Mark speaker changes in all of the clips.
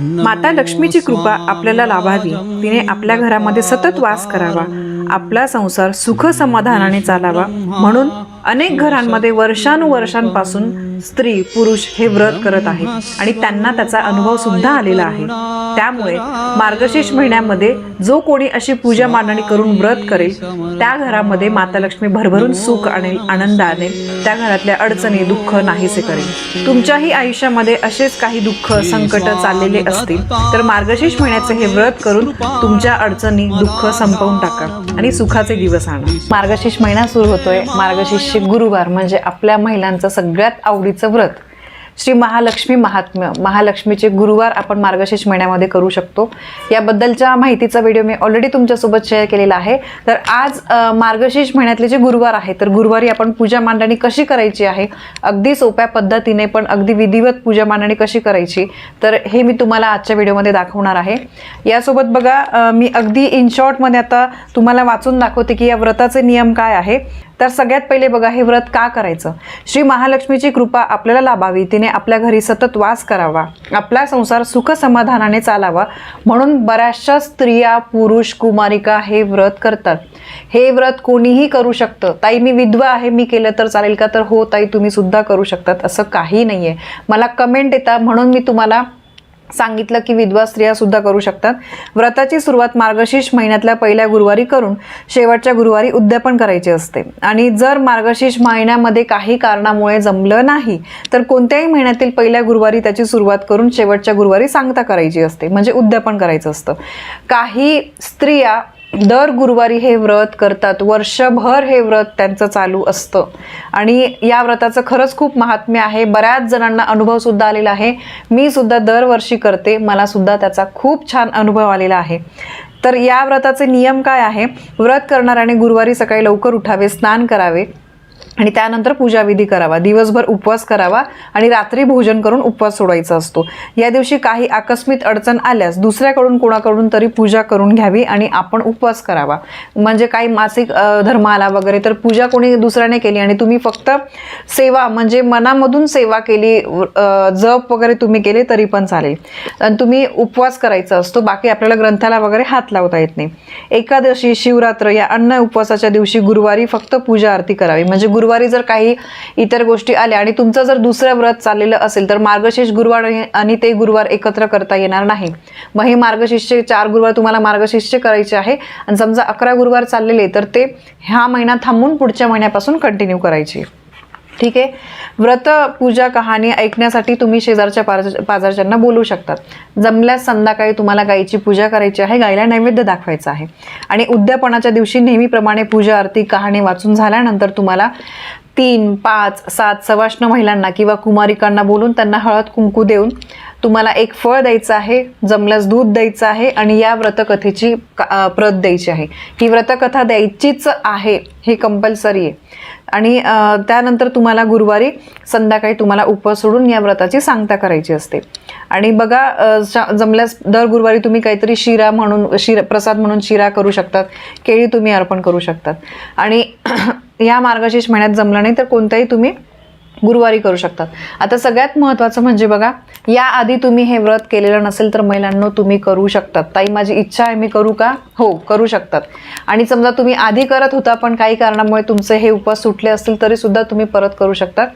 Speaker 1: माता लक्ष्मीची कृपा आपल्याला लाभावी. तिने आपल्या घरामध्ये सतत वास करावा. आपला संसार सुख समाधानाने चालावा. म्हणून अनेक घरांमध्ये वर्षानुवर्षांपासून स्त्री पुरुष हे व्रत करत आहेत. आणि त्यांना त्याचा अनुभव सुद्धा आलेला आहे. त्यामुळे मार्गशीर्ष महिन्यामध्ये जो कोणी अशी पूजा मांडणी करून व्रत करेल त्या घरामध्ये माता लक्ष्मी भरभरून सुख आणेल आनंद आणेल. त्या घरातल्या अडचणी दुःख नाहीसे करेल. तुमच्याही आयुष्यामध्ये असेच काही दुःख संकट चाललेले असतील तर मार्गशीर्ष महिन्याचे हे व्रत करून तुमच्या अडचणी दुःख संपवून टाका आणि सुखाचे दिवस आणा. मार्गशीर्ष महिना सुरू होतोय. मार्गशीर्ष गुरुवार म्हणजे आपल्या महिलांचं सगळ्यात आवडीचं व्रत. श्री महालक्ष्मी महात्म्य महालक्ष्मीचे गुरुवार आपण मार्गशीर्ष महिन्यामध्ये करू शकतो. याबद्दलच्या माहितीचा व्हिडिओ मी ऑलरेडी तुमच्यासोबत शेअर केलेला आहे. तर आज मार्गशीर्ष महिन्यातले जे गुरुवार आहे तर गुरुवारी आपण पूजा मांडणी कशी करायची आहे? अगदी सोप्या पद्धतीने पण अगदी विधिवत पूजा मांडणी कशी करायची? तर हे मी तुम्हाला आजच्या व्हिडिओमध्ये दाखवणार आहे. यासोबत बघा मी अगदी इन शॉर्टमध्ये आता तुम्हाला वाचून दाखवते की या व्रताचे नियम काय आहे. तर सगळ्यात पहिले बघा हे व्रत का करायचं? श्री महालक्ष्मीची कृपा आपल्याला लाभावी तिने आपल्या घरी सतत वास करावा आपला संसार सुख समाधानाने चालावा म्हणून बऱ्याचशा स्त्रिया पुरुष कुमारिका हे व्रत करतात. हे व्रत कोणीही करू शकतं. ताई मी विधवा आहे मी केलं तर चालेल का? तर हो ताई तुम्ही सुद्धा करू शकतात असं काही नाही आहे मला कमेंट येतात म्हणून मी तुम्हाला सांगितलं की विधवा स्त्रिया सुद्धा करू शकतात. व्रताची सुरुवात मार्गशीर्ष महिन्यातल्या पहिल्या गुरुवारी करून शेवटच्या गुरुवारी उद्यापन करायचे असते. आणि जर मार्गशीर्ष महिन्यामध्ये काही कारणामुळे जमलं नाही तर कोणत्याही महिन्यातील पहिल्या गुरुवारी त्याची सुरुवात करून शेवटच्या गुरुवारी सांगता करायची असते. म्हणजे उद्यापन करायचं असतं. काही स्त्रिया दर गुरुवारी हे व्रत करतात. वर्षभर हे व्रत त्यांचं चालू असतं. आणि या व्रताचं खरंच खूप महात्म्य आहे. बऱ्याच जणांना अनुभव सुद्धा आलेला आहे. मी सुद्धा दरवर्षी करते. मला सुद्धा त्याचा खूप छान अनुभव आलेला आहे. तर या व्रताचे नियम काय आहे? व्रत करणाऱ्याने गुरुवारी सकाळी लवकर उठावे स्नान करावे. आणि त्यानंतर पूजाविधी करावा दिवसभर उपवास करावा आणि रात्री भोजन करून उपवास सोडायचा असतो. या दिवशी काही आकस्मिक अडचण आल्यास दुसऱ्याकडून कोणाकडून तरी पूजा करून घ्यावी आणि आपण उपवास करावा. म्हणजे काही मासिक धर्म आला वगैरे तर पूजा कोणी दुसऱ्याने केली आणि तुम्ही फक्त सेवा म्हणजे मनामधून सेवा केली जप वगैरे तुम्ही केले तरी पण चालेल. आणि तुम्ही उपवास करायचा असतो बाकी आपल्याला ग्रंथाला वगैरे हात लावता येत नाही. एकादशी शिवरात्र या अन्न उपवासाच्या दिवशी गुरुवारी फक्त पूजा आरती करावी. म्हणजे गुरु जर काही इतर गोष्टी आल्या आणि तुमचं जर दुसरं व्रत चाललेलं असेल तर मार्गशीर्ष गुरुवार आणि- ते गुरुवार एकत्र करता येणार नाही. मग हे मार्गशीर्षचे चार गुरुवार तुम्हाला मार्गशीर्ष करायचे आहे. आणि समजा अकरा गुरुवार चाललेले तर ते ह्या महिना थांबून पुढच्या महिन्यापासून कंटिन्यू करायचे. ठीक आहे. व्रत पूजा कहाणी ऐकण्यासाठी तुम्ही शेजारच्या पार- पाजारच्यांना बोलू शकतात जमल्यास संध्याकाळी तुम्हाला गायीची पूजा करायची आहे गायीला नैवेद्य दाखवायचा आहे. आणि उद्यापनाच्या दिवशी नेहमीप्रमाणे पूजा आरती कहाणी वाचून झाल्यानंतर तुम्हाला तीन पाच सात सवाष्ण महिलांना किंवा कुमारिकांना बोलून त्यांना हळद कुंकू देऊन तुम्हाला एक फळ द्यायचं आहे जमल्यास दूध द्यायचं आहे आणि या व्रतकथेची प्रत द्यायची आहे. ही व्रतकथा द्यायचीच आहे हे कंपल्सरी आहे. आणि त्यानंतर तुम्हाला गुरुवारी संध्याकाळी तुम्हाला उपवास सोडून या व्रताची सांगता करायची असते. आणि बघा जमल्यास दर गुरुवारी तुम्ही काहीतरी शिरा म्हणून शिरा प्रसाद म्हणून शिरा करू शकतात केळी तुम्ही अर्पण करू शकतात. आणि या मार्गशीर्ष महिन्यात जमलं नाही तर कोणत्याही तुम्ही गुरुवारी करू शकतात. आता सगळ्यात महत्त्वाचं म्हणजे बघा याआधी तुम्ही हे व्रत केलेलं नसेल तर महिलांनो तुम्ही करू शकतात. ताई माझी इच्छा आहे मी करू का? हो करू शकतात. आणि समजा तुम्ही आधी करत होता पण काही कारणामुळे तुमचे हे उपवास सुटले असतील तरी सुद्धा तुम्ही परत करू शकतात.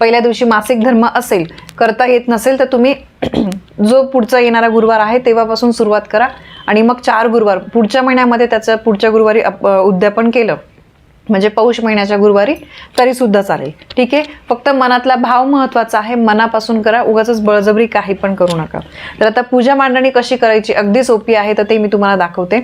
Speaker 1: पहिल्या दिवशी मासिक धर्म असेल करता येत नसेल तर तुम्ही जो पुढचा येणारा गुरुवार आहे तेव्हापासून सुरुवात करा. आणि मग चार गुरुवार पुढच्या महिन्यामध्ये त्याचं पुढच्या गुरुवारी उद्यापन केलं म्हणजे पौष महिन्याच्या गुरुवारी तरी सुद्धा चालेल. ठीक आहे? फक्त मनातला भाव महत्त्वाचा आहे. मनापासून करा. उगाच बळजबरी काही पण करू नका. तर आता पूजा मांडणी कशी करायची अगदी सोपी आहे तर ते मी तुम्हाला दाखवते.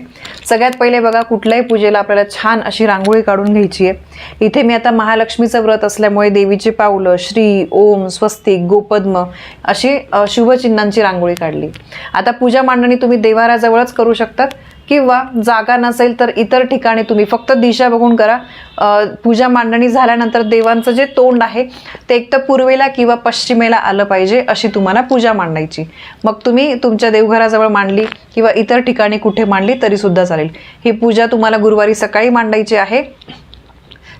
Speaker 1: सगळ्यात पहिले बघा कुठल्याही पूजेला आपल्याला छान अशी रांगोळी काढून घ्यायची आहे. इथे मी आता महालक्ष्मीचं व्रत असल्यामुळे देवीची पावलं श्री ओम स्वस्तिक गोपद्म अशी शुभचिन्हांची रांगोळी काढली. आता पूजा मांडणी तुम्ही देवाराजवळच करू शकतात. किंवा जागा नसेल तर इतर ठिकाणी तुम्ही फक्त दिशा बघून करा. पूजा मांडणी झाल्यानंतर देवांचं जे तोंड आहे ते एक तर पूर्वेला किंवा पश्चिमेला आलं पाहिजे अशी तुम्हाला पूजा मांडायची. मग तुम्ही तुमच्या देवघराजवळ मांडली किंवा इतर ठिकाणी कुठे मांडली तरीसुद्धा चालेल. ही पूजा तुम्हाला गुरुवारी सकाळी मांडायची आहे.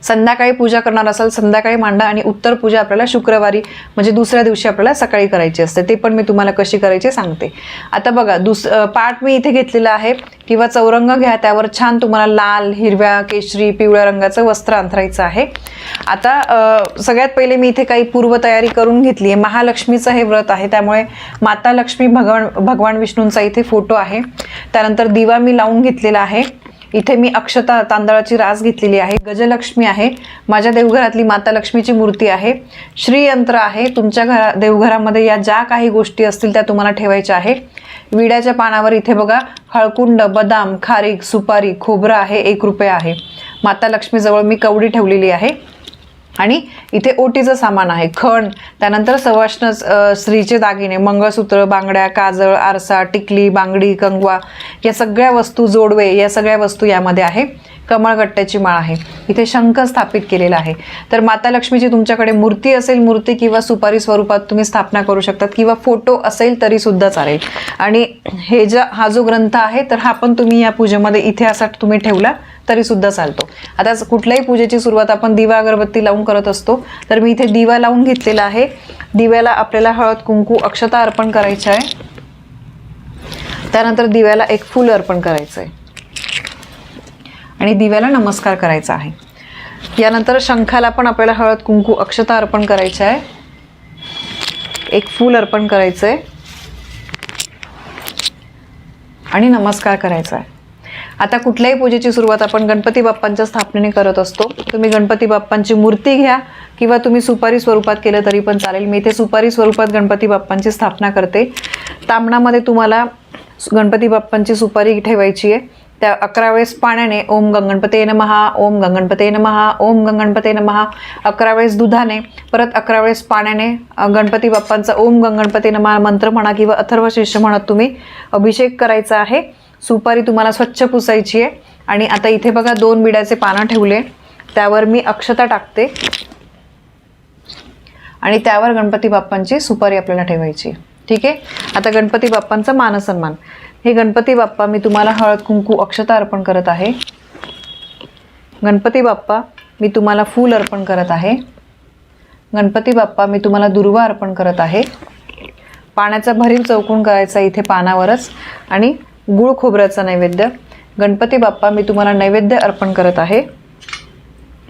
Speaker 1: संध्याकाळी पूजा करणार असाल संध्याकाळी मांडा आणि उत्तर पूजा आपल्याला शुक्रवारी म्हणजे दुसऱ्या दिवशी आपल्याला सकाळी करायची असते. ते पण मी तुम्हाला कशी करायची सांगते. आता बघा दुस पाठ मी इथे घेतलेला आहे किंवा चौरंग घ्या त्यावर छान तुम्हाला लाल हिरव्या केशरी पिवळ्या रंगाचं वस्त्र अंथरायचं आहे. आता सगळ्यात पहिले मी इथे काही पूर्वतयारी करून घेतली आहे. महालक्ष्मीचं हे व्रत आहे त्यामुळे माता लक्ष्मी भगवान भगवान विष्णूंचा इथे फोटो आहे. त्यानंतर दिवा मी लावून घेतलेला आहे. इथे मी अक्षता तांदळाची रास घेतलेली आहे. गजलक्ष्मी आहे. माझ्या देवघरातली माता लक्ष्मीची मूर्ती आहे. श्रीयंत्र आहे. तुमच्या घरा देवघरामध्ये या ज्या काही गोष्टी असतील त्या तुम्हाला ठेवायच्या आहे. विड्याच्या पानावर इथे बघा हळकुंड बदाम खारीक सुपारी खोबरं आहे. एक रुपया आहे. माता लक्ष्मीजवळ मी कवडी ठेवलेली आहे. आणि इथे ओटीचं सामान आहे खण त्यानंतर सवाष्ण स्त्रीचे दागिने मंगळसूत्र बांगड्या काजळ आरसा टिकली बांगडी कंगवा या सगळ्या वस्तू जोडवे या सगळ्या वस्तू यामध्ये आहे. कमळगट्ट्याची माळ आहे. इथे शंख स्थापित केलेला आहे. तर माता लक्ष्मीची तुमच्याकडे मूर्ती असेल मूर्ती किंवा सुपारी स्वरूपात तुम्ही स्थापना करू शकतात किंवा फोटो असेल तरी सुद्धा चालेल. आणि हे ज्या हा जो ग्रंथ आहे तर हा पण तुम्ही या पूजेमध्ये इथे असा तुम्ही ठेवला. तरी सुद्धा चालतो. आता कुठल्याही पूजेची सुरुवात आपण दिवा अगरबत्ती लावून करत असतो. तर मी इथे दिवा लावून घेतलेला आहे. दिव्याला आपल्याला हळद कुंकू अक्षता अर्पण करायचं आहे. त्यानंतर दिव्याला एक फूल अर्पण करायचं आहे. आणि दिव्याला नमस्कार करायचा आहे. यानंतर शंखाला पण आपल्याला हळद कुंकू अक्षता अर्पण करायचं आहे. एक फूल अर्पण करायचं आहे. आणि नमस्कार करायचा आहे. आता कुठल्याही पूजेची सुरुवात आपण गणपती बाप्पांच्या स्थापनेने करत असतो. तुम्ही गणपती बाप्पांची मूर्ती घ्या किंवा तुम्ही सुपारी स्वरूपात केलं तरी पण चालेल. मी इथे सुपारी स्वरूपात गणपती बाप्पांची स्थापना करते. तांबणामध्ये तुम्हाला गणपती बाप्पांची सुपारी ठेवायची आहे. त्या अकरा वेळेस पाण्याने ओम गंगणपते नमहा ओम गंगणपते नमहा ओम गंगणपते नमहा अकरा वेळेस दुधाने परत अकरा वेळेस पाण्याने गणपती बाप्पांचा ओम गंगणपते नमहा मंत्र म्हणा किंवा अथर्व शिष्य म्हणत तुम्ही अभिषेक करायचा आहे. सुपारी तुम्हाला स्वच्छ पुसायची आहे. आणि आता इथे बघा दोन बिड्याचे पानं ठेवले. त्यावर मी अक्षता टाकते. आणि त्यावर गणपती बाप्पांची सुपारी आपल्याला ठेवायची आहे. ठीक आहे? आता गणपती बाप्पांचा मानसन्मान. हे गणपती बाप्पा मी तुम्हाला हळद कुंकू अक्षता अर्पण करत आहे. गणपती बाप्पा मी तुम्हाला फूल अर्पण करत आहे. गणपती बाप्पा मी तुम्हाला दुर्वा अर्पण करत आहे. पाण्याचा भरीव चौकून करायचा इथे पानावरच. आणि गुळ खोबऱ्याचा नैवेद्य. गणपती बाप्पा मी तुम्हाला नैवेद्य अर्पण करत आहे.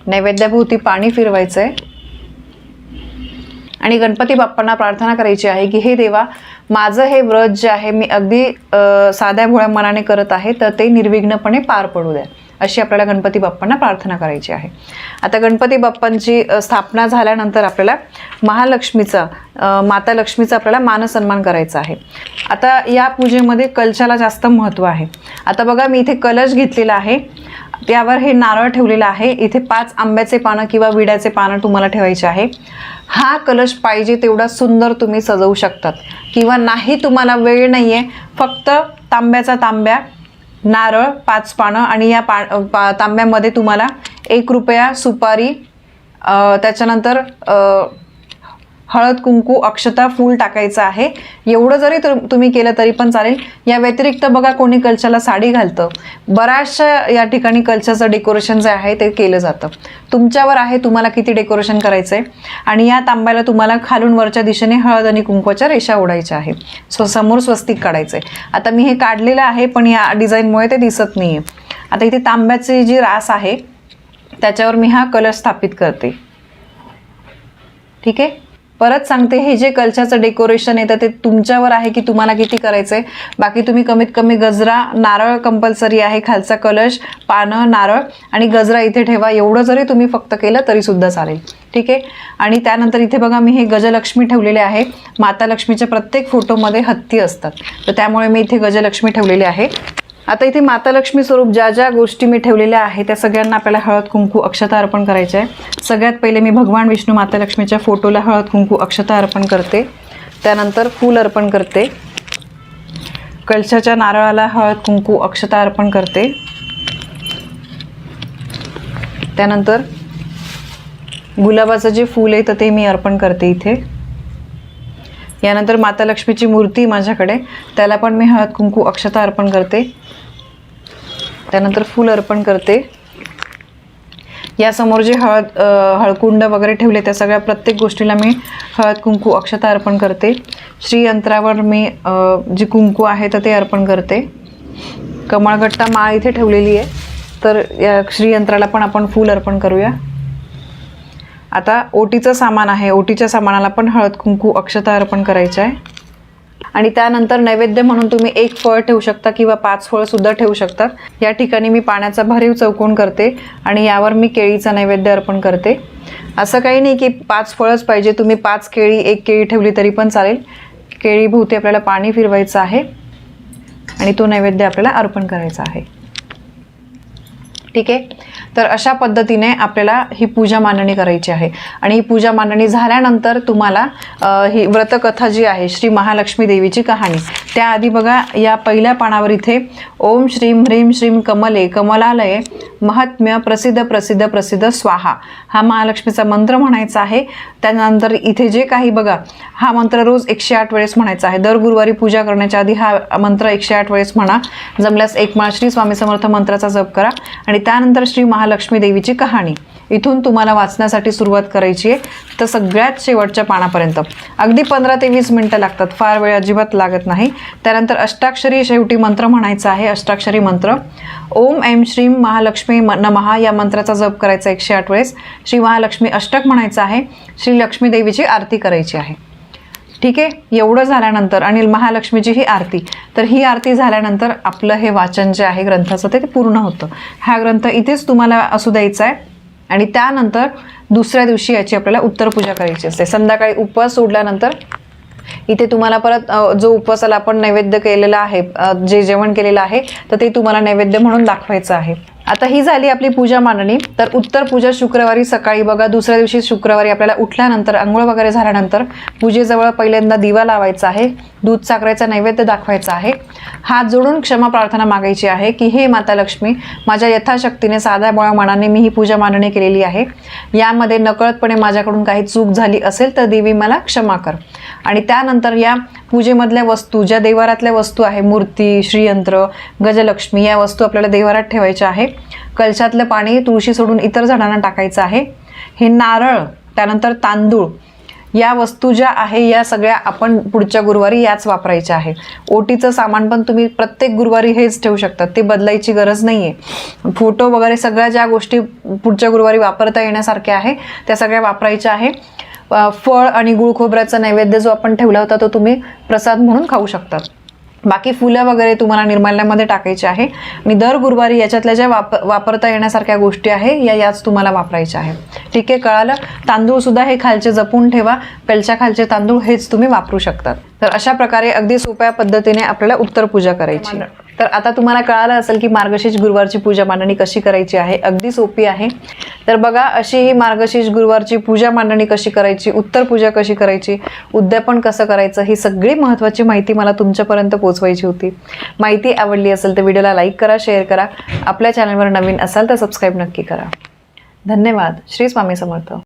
Speaker 1: नैवेद्याभोवती पाणी फिरवायचं आहे आणि गणपती बाप्पांना प्रार्थना करायची आहे की हे देवा माझं हे व्रत जे आहे मी अगदी साध्या भोळ्या मनाने करत आहे तर ते निर्विघ्नपणे पार पडू द्या. अशी आपल्याला गणपती बाप्पांना प्रार्थना करायची आहे. आता गणपती बाप्पांची स्थापना झाल्यानंतर आपल्याला महालक्ष्मीचा माता लक्ष्मीचा आपल्याला मानसन्मान करायचा आहे. आता या पूजेमध्ये कलशाला जास्त महत्त्व आहे. आता बघा मी इथे कलश घेतलेला आहे. त्यावर हे नारळ ठेवलेलं आहे. इथे पाच आंब्याचे पानं किंवा विड्याचे पानं तुम्हाला ठेवायचे आहे. हा कलश पाहिजे तेवढा सुंदर तुम्ही सजवू शकतात. किंवा नाही तुम्हाला वेळ नाही आहे फक्त तांब्याचा तांब्या नारळ पाच पानं आणि या पा पा तांब्यामध्ये तुम्हाला एक रुपया सुपारी त्याच्यानंतर हळद कुंकू अक्षता फूल टाकायचं आहे. एवढं जरी तुम- तुम्ही केलं तरी पण चालेल. या व्यतिरिक्त बघा कोणी कल्चरला साडी घालतं. बऱ्याचशा या ठिकाणी कल्चरचं डेकोरेशन जे आहे ते केलं जातं. तुमच्यावर आहे तुम्हाला किती डेकोरेशन करायचं आहे आणि या तांब्याला तुम्हाला खालून वरच्या दिशेने हळद आणि कुंकवाच्या रेषा ओढायच्या आहे सो समोर स्वस्तिक काढायचं आहे आता मी हे काढलेलं आहे पण या डिझाईनमुळे ते दिसत नाही आहे आता इथे तांब्याची जी रास आहे त्याच्यावर मी हा कलर स्थापित करते. ठीक आहे? परत सांगते हे जे कलशाचं डेकोरेशन येतं ते तुमच्यावर आहे की तुम्हाला किती करायचं आहे बाकी तुम्ही कमीत कमी गजरा नारळ कंपल्सरी आहे खालचा कलश पानं नारळ आणि गजरा इथे ठेवा. एवढं जरी तुम्ही फक्त केलं तरी सुद्धा चालेल. ठीक आहे? आणि त्यानंतर इथे बघा मी हे गजलक्ष्मी ठेवलेले आहे. माता लक्ष्मीच्या प्रत्येक फोटोमध्ये हत्ती असतात. तर त्यामुळे मी इथे गजलक्ष्मी ठेवलेली आहे. आता इथे माता लक्ष्मी स्वरूप ज्या ज्या गोष्टी मी ठेवलेल्या आहे त्या सगळ्यांना आपल्याला हळद कुंकू अक्षता अर्पण करायचं आहे सगळ्यात पहिले मी भगवान विष्णू माता लक्ष्मीच्या फोटोला हळद कुंकू अक्षता अर्पण करते. त्यानंतर फूल अर्पण करते. कलशाच्या नारळाला हळद कुंकू अक्षता अर्पण करते. त्यानंतर गुलाबाचं जे फूल आहे तर ते मी अर्पण करते इथे. यानंतर माता लक्ष्मीची मूर्ती माझ्याकडे. त्याला पण मी हळद कुंकू अक्षता अर्पण करते. त्यानंतर फूल अर्पण करते. यासमोर जे हळद हळकुंड वगैरे ठेवले त्या सगळ्या प्रत्येक गोष्टीला मी हळद कुंकू अक्षता अर्पण करते. श्रीयंत्रावर मी जी कुंकू आहे तर ते अर्पण करते. कमळगट्टा माळ इथे ठेवलेली आहे. तर या श्रीयंत्राला पण आपण फूल अर्पण करूया. आता ओटीचं सामान आहे. ओटीच्या सामानाला पण हळद कुंकू अक्षता अर्पण करायचं आहे. आणि त्यानंतर नैवेद्य म्हणून तुम्ही एक फळ ठेवू शकता किंवा पाच फळसुद्धा ठेवू शकतात या ठिकाणी मी पाण्याचा भरीव चौकोन करते आणि यावर मी केळीचा नैवेद्य अर्पण करते. असं काही नाही की पाच फळच पाहिजे. तुम्ही पाच केळी एक केळी ठेवली तरी पण चालेल. केळीभोवती आपल्याला पाणी फिरवायचं आहे आणि तो नैवेद्य आपल्याला अर्पण करायचा आहे. ठीक आहे? तर अशा पद्धतीने आपल्याला ही पूजा मांडणी करायची आहे. आणि ही पूजा मांडणी झाल्यानंतर तुम्हाला ही व्रतकथा जी आहे श्री महालक्ष्मी देवीची कहाणी त्याआधी बघा या पहिल्या पानावर इथे ओम श्रीम ह्रीम श्रीम कमले कमलालय महात्म्य प्रसिद्ध प्रसिद्ध प्रसिद्ध स्वाहा. हा महालक्ष्मीचा मंत्र म्हणायचा आहे. त्यानंतर इथे जे काही बघा हा मंत्र रोज एकशे आठ वेळेस म्हणायचा आहे. दर गुरुवारी पूजा करण्याच्या आधी हा मंत्र एकशे आठ वेळेस म्हणा. जमल्यास एक माळ श्री स्वामी समर्थ मंत्राचा जप करा. आणि त्यानंतर श्री महालक्ष्मी देवीची कहाणी. इथून तुम्हाला वाचण्यासाठी सुरुवात करायची आहे. तर सगळ्यात शेवटच्या पानापर्यंत. अगदी पंधरा ते वीस मिनटं लागतात. फार वेळ अजिबात लागत नाही. त्यानंतर अष्टाक्षरी शेवटी मंत्र म्हणायचा आहे. अष्टाक्षरी मंत्र. ओम ऐम श्रीम महालक्ष्मी म- नमहा या मंत्राचा जप करायचा एकशे आठ वेळेस. श्री महालक्ष्मी अष्टक म्हणायचं आहे. श्री लक्ष्मी देवीची आरती करायची आहे. ठीक आहे? एवढं झाल्यानंतर आणि महालक्ष्मीची ही आरती. तर ही आरती झाल्यानंतर आपलं हे वाचन जे आहे ग्रंथाचं ते पूर्ण होतं. हा ग्रंथ इथेच तुम्हाला असू द्यायचा आहे. आणि त्यानंतर दुसऱ्या दिवशी याची आपल्याला उत्तर पूजा करायची असते. संध्याकाळी उपवास सोडल्यानंतर इथे तुम्हाला परत जो उपवासाला आपण नैवेद्य केलेला आहे जे जेवण केलेलं आहे तर ते तुम्हाला नैवेद्य म्हणून दाखवायचं आहे. आता ही झाली आपली पूजा मांडणी तर उत्तर पूजा शुक्रवारी सकाळी बघा दुसऱ्या दिवशी शुक्रवारी आपल्याला उठल्यानंतर आंघोळ वगैरे झाल्यानंतर पूजेजवळ पहिल्यांदा दिवा लावायचा आहे दूध साखरेचा नैवेद्य दाखवायचा आहे. हात जोडून क्षमा प्रार्थना मागायची आहे की हे माता लक्ष्मी माझ्या यथाशक्तीने साध्या बोळ्या मनाने मी ही पूजा मांडणी केलेली आहे. यामध्ये नकळतपणे माझ्याकडून काही चूक झाली असेल तर देवी मला क्षमा कर. आणि त्यानंतर या पूजेमधल्या वस्तू ज्या देवारातल्या वस्तू आहे मूर्ती श्रीयंत्र गजलक्ष्मी या वस्तू आपल्याला देवारात ठेवायच्या आहे. कलशातलं पाणी तुळशी सोडून इतर झाडांना टाकायचं आहे. हे नारळ त्यानंतर तांदूळ या वस्तू ज्या आहे या सगळ्या आपण पुढच्या गुरुवारी याच वापरायच्या आहे. ओटीचं सामान पण तुम्ही प्रत्येक गुरुवारी हेच ठेवू शकतात. ते बदलायची गरज नाही आहे फोटो वगैरे सगळ्या ज्या गोष्टी पुढच्या गुरुवारी वापरता येण्यासारख्या आहे त्या सगळ्या वापरायच्या आहे. फळ आणि गुळ खोबऱ्याचा नैवेद्य जो आपण ठेवला होता तो तुम्ही प्रसाद म्हणून खाऊ शकतात बाकी फुलं वगैरे तुम्हाला निर्माल्यामध्ये टाकायचे आहे. मी दर गुरुवारी याच्यातल्या ज्या वाप वापरता येण्यासारख्या गोष्टी आहे या याच तुम्हाला वापरायच्या आहे ठीक आहे कळालं? तांदूळ सुद्धा हे खालचे जपून ठेवा. पेलच्या खालचे तांदूळ हेच तुम्ही वापरू शकतात. तर अशा प्रकारे अगदी सोप्या पद्धतीने आपल्याला उत्तर पूजा करायची तर आता तुम्हाला कळालं असेल की मार्गशीर्ष गुरुवारची पूजा मांडणी कशी करायची आहे अगदी सोपी आहे. तर बघा अशी ही मार्गशीर्ष गुरुवारची पूजा मांडणी कशी करायची उत्तर पूजा कशी करायची उद्यापन कसं करायचं ही सगळी महत्त्वाची माहिती मला तुमच्यापर्यंत पोचवायची होती. माहिती आवडली असेल तर व्हिडिओला लाईक करा शेअर करा. आपल्या चॅनलवर नवीन असाल तर सबस्क्राईब नक्की करा. धन्यवाद. श्री स्वामी समर्थ.